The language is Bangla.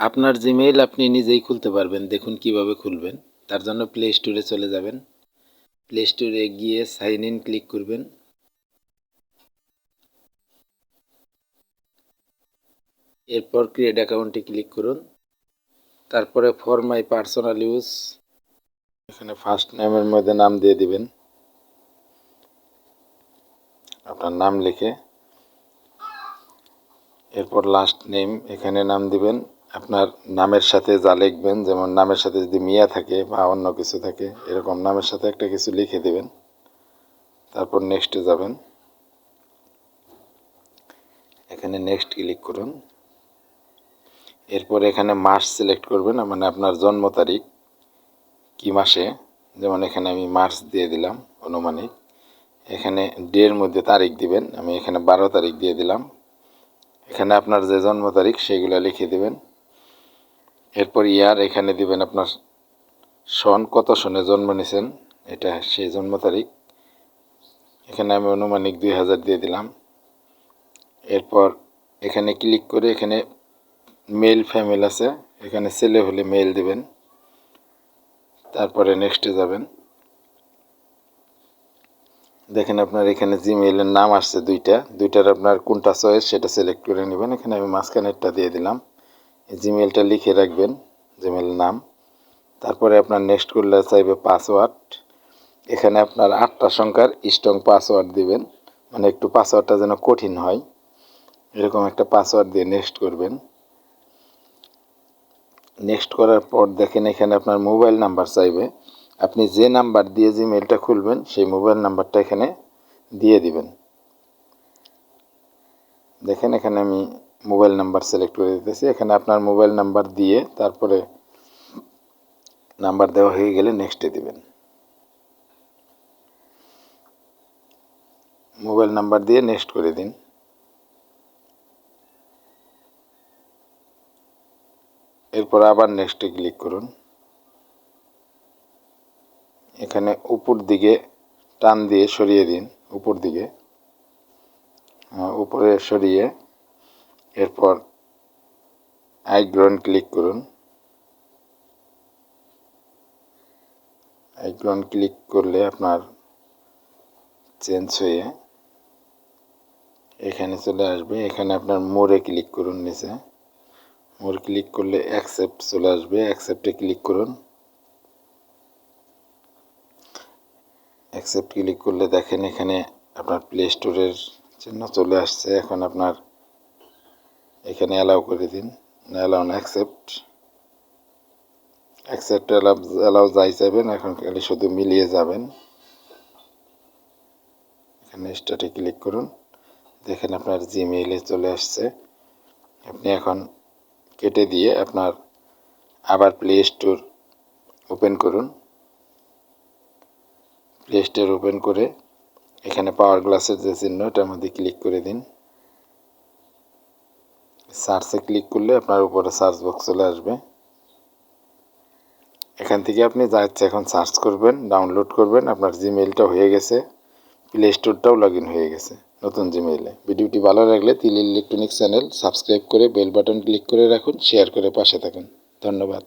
আপনার জিমেইল আপনি নিজেই খুলতে পারবেন। দেখুন কীভাবে খুলবেন। তার জন্য প্লে স্টোরে চলে যাবেন। প্লে স্টোরে গিয়ে সাইন ইন ক্লিক করবেন। এরপর ক্রিয়েট অ্যাকাউন্টে ক্লিক করুন। তারপরে ফর মাই পার্সোনাল ইউজ এখানে ফার্স্ট নেমের মধ্যে নাম দিয়ে দিবেন। আপনার নাম লিখে। এরপর লাস্ট নেম এখানে নাম দিবেন। আপনার নামের সাথে যা লিখবেন, যেমন নামের সাথে যদি মিয়া থাকে বা অন্য কিছু থাকে, এরকম নামের সাথে একটা কিছু লিখে দেবেন। তারপর নেক্সটে যাবেন। এখানে নেক্সট ক্লিক করুন। এরপর এখানে মাস সিলেক্ট করবেন মানে আপনার জন্ম তারিখ, কি মাসে? যেমন এখানে আমি মার্চ দিয়ে দিলাম, অনুমানিক। এখানে ডের মধ্যে তারিখ দিবেন, আমি এখানে বারো তারিখ দিয়ে দিলাম। এখানে আপনার যে জন্ম তারিখ, সেগুলো লিখে দেবেন। এরপর ইয়ার এখানে দিবেন আপনার সন কত সনে জন্ম নিয়েছেন এটা সেই জন্ম তারিখ। এখানে আমি অনুমানিক দুই হাজার দিয়ে দিলাম। এরপর এখানে ক্লিক করে এখানে মেল ফ্যামিল আছে। এখানে ছেলে হলে মেল দিবেন। তারপরে নেক্সটে যাবেন। দেখেন আপনার এখানে জিমেইলের নাম আসছে দুইটা। দুইটার আপনার কোনটা চয়েস সেটা সিলেক্ট করে নেবেন। এখানে আমি মাঝখানেরটা দিয়ে দিলাম। জিমেলটা লিখে রাখবেন জিমেল নাম। তারপরে আপনার নেক্সট করলে চাইবে পাসওয়ার্ড এখানে আপনার আটটা সংখ্যার স্ট্রং পাসওয়ার্ড দিবেন মানে একটু পাসওয়ার্ডটা যেন কঠিন হয়। এরকম একটা পাসওয়ার্ড দিয়ে নেক্সট করবেন। নেক্সট করার পর দেখেন এখানে আপনার মোবাইল নাম্বার চাইবে। আপনি যে নাম্বার দিয়ে জিমেলটা খুলবেন, সেই মোবাইল নাম্বারটা এখানে দিয়ে দিবেন। দেখেন এখানে আমি মোবাইল নাম্বার সিলেক্ট করে দিতেছি। এখানে আপনার মোবাইল নাম্বার দিয়ে তারপরে নাম্বার দেওয়া হয়ে গেলে নেক্সটে দিবেন। মোবাইল নাম্বার দিয়ে নেক্সট করে দিন। এরপর আবার নেক্সটে ক্লিক করুন। এখানে উপর দিকে টান দিয়ে সরিয়ে দিন, উপর দিকে। উপরে সরিয়ে এরপর আইগ্রন ক্লিক করুন। আইগ্রন ক্লিক করলে আপনার চেঞ্জ হয়ে এখানে চলে আসবে। এখানে আপনার মোড়ে ক্লিক করুন নিচে। মোর ক্লিক করলে অ্যাকসেপ্ট চলে আসবে। অ্যাকসেপ্টে ক্লিক করুন। অ্যাকসেপ্ট ক্লিক করলে দেখেন এখানে আপনার প্লে স্টোরের চিহ্ন চলে আসছে। এখন আপনার এখানে অ্যালাউ করে দিন অ্যালাউ না অ্যাকসেপ্ট অ্যাকসেপ্ট অ্যালাউ অ্যালাউ যাই যাবেন এখন খালি শুধু মিলিয়ে যাবেন। এখানে স্টার্টে ক্লিক করুন। দেখেন আপনার জিমেইলে চলে আসছে। আপনি এখন কেটে দিয়ে আপনার আবার প্লে স্টোর ওপেন করুন। প্লে স্টোর ওপেন করে এখানে পাওয়ার গ্লাসের যে চিহ্ন, ওটার মধ্যে ক্লিক করে দিন। সার্চে ক্লিক করলে আপনার উপরে সার্চ বক্স চলে আসবে। এখান থেকে আপনি যা ইচ্ছে এখন সার্চ করবেন ডাউনলোড করবেন, আপনার জিমেইলটা হয়ে গেছে প্লে স্টোরটাও লগ হয়ে গেছে নতুন জিমেইলে ভিডিওটি ভালো লাগলে তিল ইলেকট্রনিক্স চ্যানেল সাবস্ক্রাইব করে বেল বাটন ক্লিক করে রাখুন শেয়ার করে পাশে থাকুন। ধন্যবাদ।